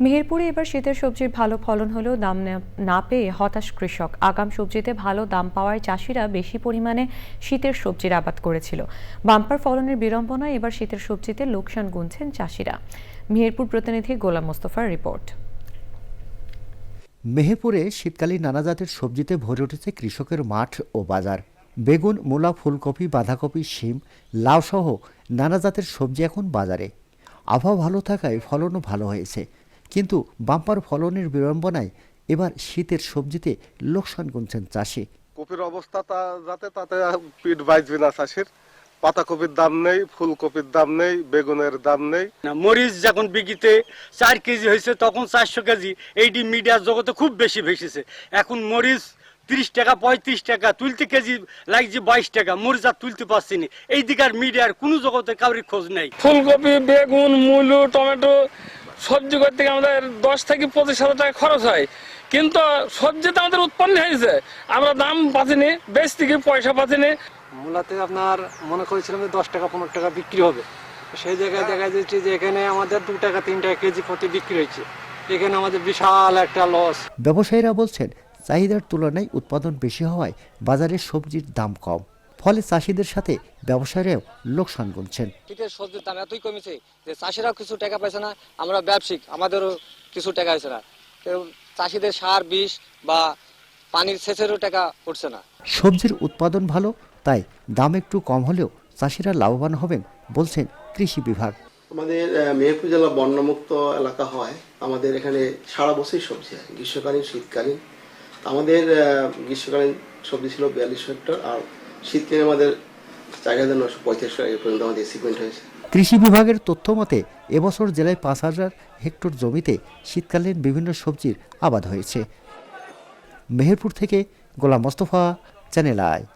মেহেরপুরে এবার শীতের সবজির ভালো ফলন হলেও দাম না- পেয়ে হতাশ কৃষক। আগাম সবজিতে ভালো দাম পাওয়ায় চাষিরা বেশি পরিমাণে শীতের সবজির আবাদ করেছিল। বাম্পার ফলনের বিড়ম্বনায় এবার শীতের সবজিতে লোকসান গুনছেন চাষিরা। মেহেরপুর প্রতিনিধি গোলাম মোস্তফার রিপোর্ট। মেহেরপুরে শীতকালীন নানা জাতের সবজিতে ভরে উঠেছে কৃষকের মাঠ ও বাজার। বেগুন, মূলা, ফুলকপি, বাঁধাকপি, শিম লাউ সহ নানা জাতের সবজি এখন বাজারে। আবহাওয়া ভালো থাকায় ফলনও ভালো হয়েছে। কিন্তু বাম্পার ফলনের বিড়ম্বনায় এবার শীতের সবজিতে লোকসান গুনছেন চাষি। কপির অবস্থা তা যাতে তাতে পিঠ বাইজবে না চাষের। পাতাকপির দাম নেই ফুলকপির দাম নেই বেগুনের দাম নেই। মরিচ যখন বিকিতে চার কেজি হয়েছে তখন চারশো কেজি। এইটি মিডিয়ার জগতে খুব বেশি ভেসেছে। এখন মরিচ তিরিশ টাকা পঁয়ত্রিশ টাকা তুলতে কেজি লাগছে বাইশ টাকা। মরিচ আর তুলতে পারছি না। এই দিকার মিডিয়ার কোনো জগতে কাউরি খোঁজ নেই। ফুলকপি বেগুন মূলো টমেটো সবজি করতে আমাদের দশ থেকে পঁচিশ হাজার টাকা খরচ হয়। কিন্তু সবজি তো আমাদের উৎপন্ন হয়েছে। আমরা দাম পাচ্ছিনি বেশ থেকে পয়সা পাচ্ছিনি মূলাতে আপনার মনে করেছিলাম যে দশ টাকা পনেরো টাকা বিক্রি হবে। সেই জায়গায় দেখা যাচ্ছে যে এখানে আমাদের দু টাকা তিন টাকা কেজি প্রতি বিক্রি হয়েছে। এখানে আমাদের বিশাল একটা লস ব্যবসায়ীরা বলছেন চাহিদার তুলনায় উৎপাদন বেশি হওয়ায় বাজারে সবজির দাম কম। ফলে চাষিদের সাথে ব্যবসায়ীরাও লোকসান গুনছেন। শীতের সবজির দাম এতই কমেছে যে চাষিরাও কিছু টাকা পাইছে না আমরা ব্যবসায়িক আমাদেরও কিছু টাকা হয়েছে না। কেউ চাষিদের সার বিষ বা পানির সেচেরও টাকা উঠছে না। সবজির উৎপাদন ভালো তাই দাম একটু কম হলেও চাষিরা লাভবান হবেন বলছেন কৃষি বিভাগ। আমাদের মেহেরপুর জেলা বন্যমুক্ত এলাকা হয় আমাদের এখানে সারা বছরই সবজি হয় গ্রীষ্মকালীন শীতকালীন। আমাদের গ্রীষ্মকালীন সবজি ছিল বিয়াল্লিশ হেক্টর আর শীতকালীন আমাদের চার হাজার নশো পঁয়ত্রিশ পর্যন্ত আমাদের সিকুয়েন্ট হয়েছে। কৃষি বিভাগের তথ্য মতে এবছর জেলায় পাঁচ হাজার হেক্টর জমিতে শীতকালীন বিভিন্ন সবজির আবাদ হয়েছে। মেহেরপুর থেকে গোলাম মোস্তফা, চ্যানেল আই।